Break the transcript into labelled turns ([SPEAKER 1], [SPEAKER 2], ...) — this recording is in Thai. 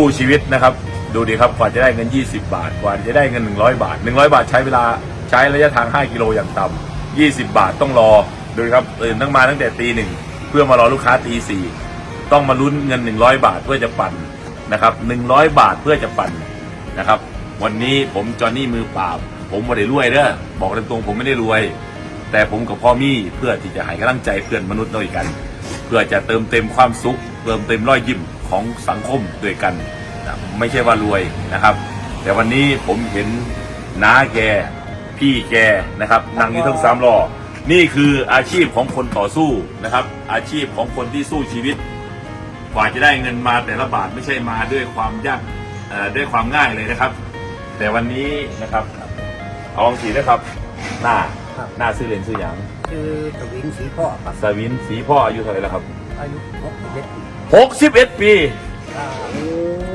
[SPEAKER 1] สู้ชีวิตนะครับ ดูดิครับกว่าจะได้เงิน 20 บาท กว่าจะได้เงิน 100 บาท 100 บาทใช้เวลาใช้ระยะทาง 5 กิโลอย่างต่ำ20 บาทต้องรอดูครับตื่นตั้งมาตั้งแต่ตีหนึ่งเพื่อมารอลูกค้าตีสี่ต้องมาลุ้นเงิน 100 บาทเพื่อจะปั่นนะครับ100 บาทเพื่อจะปั่นนะครับ วันนี้ผมจอห์นนี่มือปล่าบ ผมไม่ได้รวยเด้อบอกตรงๆผมไม่ได้รวย แต่ผมกับพ่อมี่เพื่อที่จะให้กำลังใจเพื่อนมนุษย์ด้วยกัน เพื่อจะเติมเต็มความสุขเติมเต็มรอยยิ้ม ของสังคมด้วยกันนะไม่ใช่ว่ารวยนะครับ แต่วันนี้ผมเห็นน้าแก พี่แกนะครับนั่งอยู่ทั้งสามล้อนี่คืออาชีพของคนต่อสู้นะครับ อาชีพของคนที่สู้ชีวิต กว่าจะได้เงินมาแต่ละบาทไม่ใช่มาด้วยความยากเอ่อด้วยความง่ายเลยนะครับ แต่วันนี้นะครับเอาลองสีนะครับ หน้า
[SPEAKER 2] ครับ
[SPEAKER 1] หน้าซื้อเลนซื้อหยาง
[SPEAKER 2] คือตวินสีพ่อครับ
[SPEAKER 1] สวินสีพ่ออายุเท่าไหร่แล้วครับ
[SPEAKER 2] อายุ61ปี
[SPEAKER 1] หกสิบเอ็ดปี